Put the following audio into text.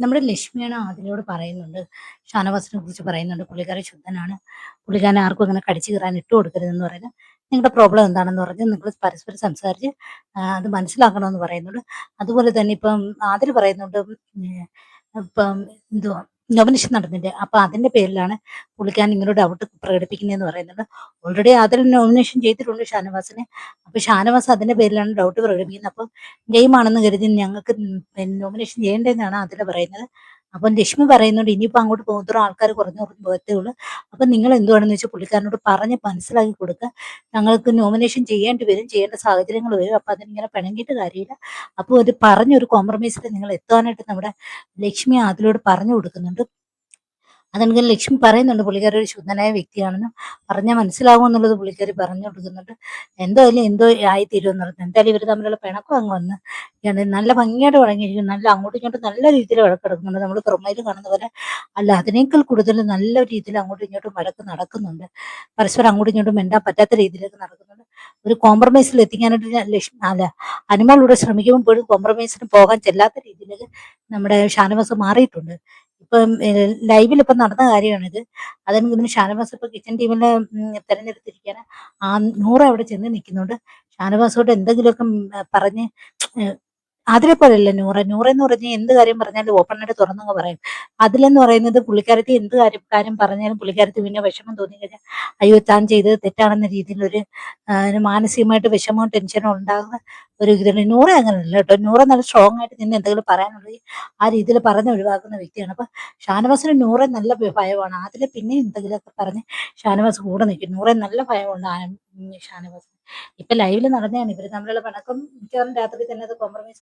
നമ്മുടെ ലക്ഷ്മിയാണ് അതിനോട് പറയുന്നുണ്ട്. ഷാനവാസിനെ കുറിച്ച് പറയുന്നുണ്ട്. പുള്ളിക്കാരൻ ശുദ്ധനാണ്. പുള്ളിക്കാരൻ ആർക്കും അങ്ങനെ കടിച്ചു കയറാൻ ഇട്ട് കൊടുക്കരുതെന്ന് പറയുന്നത് നിങ്ങളുടെ പ്രോബ്ലം എന്താണെന്ന് പറഞ്ഞ് നിങ്ങൾ പരസ്പരം സംസാരിച്ച് അത് മനസ്സിലാക്കണമെന്ന് പറയുന്നുണ്ട്. അതുപോലെ തന്നെ ഇപ്പം ആതിര് പറയുന്നുണ്ട് ഇപ്പം എന്തുവാ നോമിനേഷൻ നടന്നില്ലേ? അപ്പൊ അതിന്റെ പേരിലാണ് പുള്ളിക്കാരൻ ഇങ്ങനെ ഡൗട്ട് പ്രകടിപ്പിക്കുന്നതെന്ന് പറയുന്നത്. ഓൾറെഡി അതിൽ നോമിനേഷൻ ചെയ്തിട്ടുണ്ട് ഷാനവാസിനെ. അപ്പൊ ഷാനവാസ് അതിന്റെ പേരിലാണ് ഡൗട്ട് പ്രകടിപ്പിക്കുന്നത്. അപ്പം ഗെയിം ആണെന്ന് കരുതി ഞങ്ങൾക്ക് നോമിനേഷൻ ചെയ്യേണ്ടതെന്നാണ് അതിൽ പറയുന്നത്. അപ്പം ലക്ഷ്മി പറയുന്നുണ്ട് ഇനിയിപ്പോൾ അങ്ങോട്ട് പോകുന്നതോറും ആൾക്കാർ കുറഞ്ഞു കുറഞ്ഞു പോകത്തേ ഉള്ളൂ. അപ്പം നിങ്ങൾ എന്തുവാണെന്ന് വെച്ചാൽ പുള്ളിക്കാരനോട് പറഞ്ഞ് മനസ്സിലാക്കി കൊടുക്കുക. ഞങ്ങൾക്ക് നോമിനേഷൻ ചെയ്യേണ്ടി വരും ചെയ്യേണ്ട സാഹചര്യങ്ങൾ വരും. അപ്പം അതിനിങ്ങനെ പിണങ്ങിയിട്ട് കാര്യമില്ല. അപ്പോൾ ഒരു പറഞ്ഞൊരു കോംപ്രമൈസിൽ നിങ്ങൾ എത്താനായിട്ട് നമ്മുടെ ലക്ഷ്മി അതിലോട് പറഞ്ഞു കൊടുക്കുന്നുണ്ട്. അതെനിക്ക് ലക്ഷ്മി പറയുന്നുണ്ട്. പുള്ളിക്കാരി ഒരു ശുദ്ധനായ വ്യക്തിയാണെന്നും പറഞ്ഞാൽ മനസ്സിലാകുമെന്നുള്ളത് പുള്ളിക്കാരി പറഞ്ഞു കൊടുക്കുന്നുണ്ട്. എന്തോ എന്തായാലും എന്തോ ആയി തീരുമെന്ന് പറഞ്ഞു എന്തായാലും ഇവർ തമ്മിലുള്ള പിണക്കം അങ്ങ് വന്ന് നല്ല ഭംഗിയായിട്ട് വഴങ്ങിയിരിക്കും നല്ല അങ്ങോട്ടും ഇങ്ങോട്ടും നല്ല രീതിയിൽ വഴക്കെടുക്കുന്നുണ്ട്. നമ്മൾ പ്രൊമൈൽ കാണുന്ന പോലെ അല്ല അതിനേക്കാൾ കൂടുതൽ നല്ല രീതിയിൽ അങ്ങോട്ടും ഇങ്ങോട്ടും വഴക്ക് നടക്കുന്നുണ്ട്. പരസ്പരം അങ്ങോട്ടും ഇങ്ങോട്ടും മിണ്ടാൻ പറ്റാത്ത രീതിയിലേക്ക് നടക്കുന്നുണ്ട്. ഒരു കോംപ്രമൈസിൽ എത്തിക്കാനായിട്ട് ലക്ഷ്മി അല്ല അനുമോളിലൂടെ ശ്രമിക്കുമ്പോഴും കോംപ്രമൈസിന് പോകാൻ ചെല്ലാത്ത രീതിയിലേക്ക് നമ്മുടെ ഷാനവാസ് മാറിയിട്ടുണ്ട്. ഇപ്പം ലൈവിൽ ഇപ്പം നടന്ന കാര്യമാണിത്. അതെനിക്ക് ഇതിന് ഷാനവാസ് ഇപ്പൊ കിച്ചൺ ടീമിനെ തെരഞ്ഞെടുത്തിരിക്കാൻ ആ നൂറ് അവിടെ ചെന്ന് നിൽക്കുന്നുണ്ട്. ഷാനവാസോട് എന്തെങ്കിലുമൊക്കെ പറഞ്ഞ് അതിലെ പോലെയല്ല നൂറ. നൂറ എന്ന് പറഞ്ഞാൽ എന്ത് കാര്യം പറഞ്ഞാലും ഓപ്പൺ ആയിട്ട് തുറന്നു പറയും. അതിലെന്ന് പറയുന്നത് പുള്ളിക്കാരത്തി എന്ത് കാര്യം കാര്യം പറഞ്ഞാലും പുള്ളിക്കാരത്തി പിന്നെ വിഷമം തോന്നി കഴിഞ്ഞാൽ അയ്യോ താൻ ചെയ്തത് തെറ്റാണെന്ന രീതിയിൽ ഒരു മാനസികമായിട്ട് വിഷമവും ടെൻഷനും ഉണ്ടാകുന്ന ഒരു ഇതുണ്ട്. നൂറ അങ്ങനെയല്ല കേട്ടോ. നൂറ നല്ല സ്ട്രോങ് ആയിട്ട് നിന്ന് എന്തെങ്കിലും പറയാനുള്ള ആ രീതിയിൽ പറഞ്ഞ് ഒഴിവാക്കുന്ന വ്യക്തിയാണ്. അപ്പൊ ഷാനവാസിന് നൂറെ നല്ല ഭയമാണ്. അതിൽ പിന്നെ എന്തെങ്കിലുമൊക്കെ പറഞ്ഞ് ഷാനവാസ് കൂടെ നിൽക്കും. നൂറെ നല്ല ഭയമുണ്ട് ഷാനവാസിന്. ഇപ്പൊ ലൈവിൽ നടന്നതാണ്. ഇവർ തമ്മിലുള്ള പണക്കം മിക്കവാറും രാത്രി തന്നെ അത് കോംപ്രമൈസ്